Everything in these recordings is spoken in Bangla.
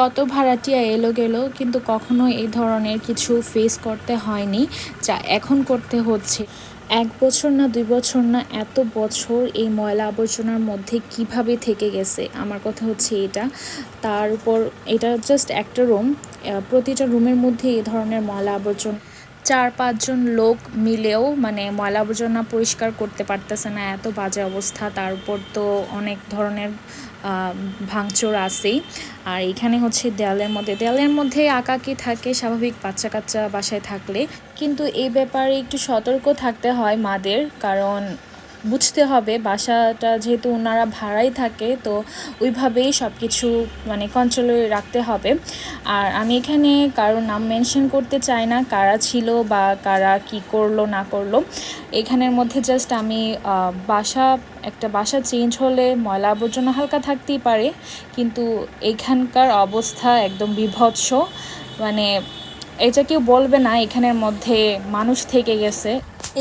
কত ভাড়াটিয়া এলো গেলো, কিন্তু কখনো এই ধরনের কিছু ফেস করতে হয়নি, যা এখন করতে হচ্ছে। এক বছর না দুই বছর না এত বছর এই ময়লা আবর্জনার মধ্যে কীভাবে থেকে গেছে? আমার কথা হচ্ছে এটা। তার উপর, এটা জাস্ট একটা রুম প্রতিটা রুমের মধ্যে এই ধরনের ময়লা আবর্জনা চার পাঁচজন লোক মিলেও মানে ময়লা আবর্জনা পরিষ্কার করতে পারতেছে না, এত বাজে অবস্থা। তার উপর তো অনেক ধরনের ভাঙচুর আসেই আর এখানে হচ্ছে দেয়ালের মধ্যে দেয়ালের মধ্যে আঁকাকি থাকে স্বাভাবিক বাচ্চা কাচ্চা বাসায় থাকলে। কিন্তু এই ব্যাপারে একটু সতর্ক থাকতে হয় মাদের, কারণ বুঝতে হবে, বাসাটা যেহেতু ওনারা ভাড়াই থাকে, তো ওইভাবেই সব কিছু মানে কন্ট্রোলে রাখতে হবে। আর আমি এখানে কারও নাম মেনশন করতে চাই না, কারা ছিল বা কারা কি করল, না করল। এখানের মধ্যে জাস্ট আমি বাসা, একটা বাসা চেঞ্জ হলে ময়লা আবর্জনা হালকা থাকতেই পারে, কিন্তু এখানকার অবস্থা একদম বিভৎস। মানে এটা কেউ বলবে না, এখানের মধ্যে মানুষ থেকে গেছে।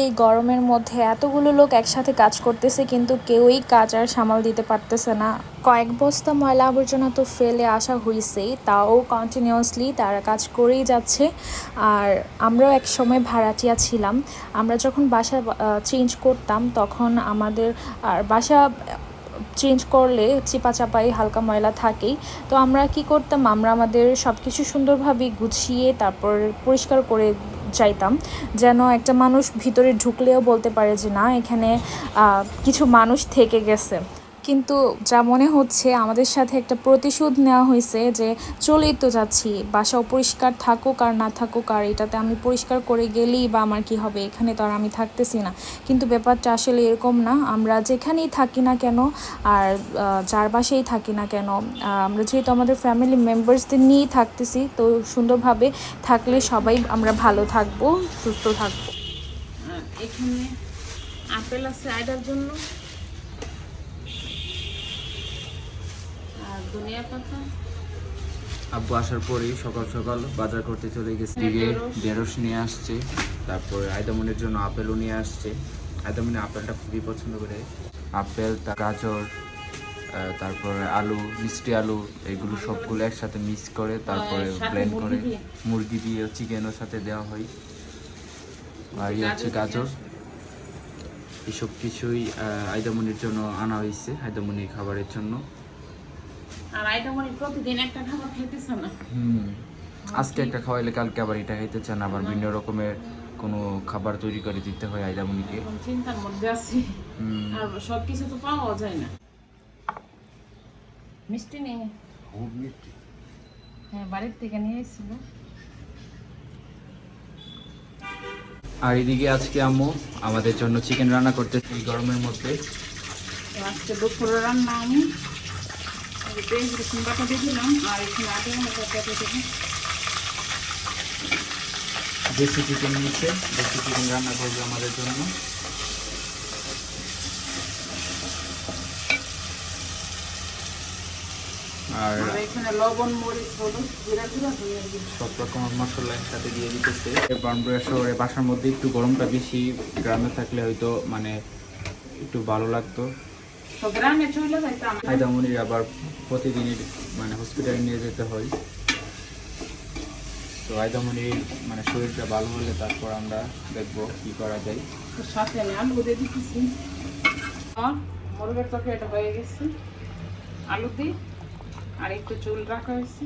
এই গরমের মধ্যে এতগুলো লোক একসাথে কাজ করতেছে, কিন্তু কেউই কাজ আর সামাল দিতে পারতেছে না। কয়েক বস্তা ময়লা আবর্জনা তো ফেলে আসা হয়েছেই তাও কন্টিনিউয়াসলি তারা কাজ করেই যাচ্ছে। আর আমরাও এক সময় ভাড়াটিয়া ছিলাম। আমরা যখন বাসা চেঞ্জ করতাম, তখন আমাদের, আর বাসা চেঞ্জ করলে চিপা চাপাই হালকা ময়লা থাকেই। তো আমরা কি করতাম, আমরা আমাদের সব কিছু সুন্দরভাবে গুছিয়ে তারপর পরিষ্কার করে যাইতাম যেন একটা মানুষ ভিতরে ঢুকলেও বলতে পারে যে, না, এখানে কিছু মানুষ থেকে গেছে। কিন্তু যা মনে হচ্ছে, আমাদের সাথে একটা প্রতিশোধ নেওয়া হয়েছে যে চলেই তো যাচ্ছি বাসা অপরিষ্কার থাকুক আর না থাকুক, আর এটাতে আমি পরিষ্কার করে গেলেই বা আমার কি হবে, এখানে তো আর আমি থাকতেছি না। কিন্তু ব্যাপারটা আসলে এরকম না, আমরা যেখানেই থাকি না কেন, আর যার বাসেই থাকি না কেন আমরা যেহেতু আমাদের ফ্যামিলি মেম্বার্সদের নিয়েই থাকতেছি, তো সুন্দরভাবে থাকলে সবাই আমরা ভালো থাকব, সুস্থ থাকব। আর এখানে আপেল আছে আইডার জন্য। আর ধনিয়া পাতা আব্বু আসার পরেই সকাল সকাল বাজার করতে চলে গেছে। হ্যাঁ, দিকে ঢেঁড়স। নিয়ে আসছে। তারপরে আয়দামনের জন্য আপেলও নিয়ে আসছে। আয়দামনি আপেলটা খুবই পছন্দ করে। আপেল গাজর তারপরে আলু মিষ্টি আলু এগুলো সবগুলো একসাথে মিক্স করে তারপরে ব্লেন্ড করে। মুরগি দিয়ে চিকেনের সাথে দেওয়া হয়। আর ইয়ে হচ্ছে গাজর এসব কিছুই আহ, আয়দামনির জন্য আনা হয়েছে আয়দামনির খাবারের জন্য। আর আইটা মানে প্রতিদিন একটা খাবার খাইতেছে না। হুম। আজকে একটা খাওয়াইলে কালকে আবার এটা খাইতে চান আবার বিভিন্ন রকমের কোনো খাবার তৈরি করে দিতে হয় আইদামনিকে চিন্তার মধ্যে আছি। হুম। আর সব কিছু তো পাওয়া যায় না। মিষ্টি নেই হ্যাঁ বাড়ির থেকে নিয়ে এসেছিল আর এদিকে আজকে আম্মু আমাদের জন্য চিকেন রান্না করতে এই গরমের মধ্যে। আজকে দুপুরে রান্না আমি। এই রসুন বাটা দিয়ে দিলাম আর এখানে আগে মতো দেবো দেশি চিকেন নিচ্ছে দেশি চিকেন রান্না করবে আমাদের জন্য। আর আর এখানে লবণ মরিচ হলুদ জিরা গুঁড়া সব রকমের মশলা একসাথে দিয়ে দিতেছে। বানপুরা শহরে বাসার মধ্যে একটু গরমটা বেশি গ্রামে থাকলে হয়তো মানে একটু ভালো লাগতো। তো গ্রামে চলে যাইতাম আয়দামনির আবার প্রতিদিনই মানে হসপিটালে নিয়ে যেতে হয়। তো আয়দামনির মানে শরীরটা ভালো হলে তারপর আমরা দেখব কি করা যায়। তো সাথে আমি আলু দিয়ে দিতেছি। মুরগের মুরগের তরকারিটা হয়ে গেছে। আলু দিই আর একটু চুল রাখা হয়েছে।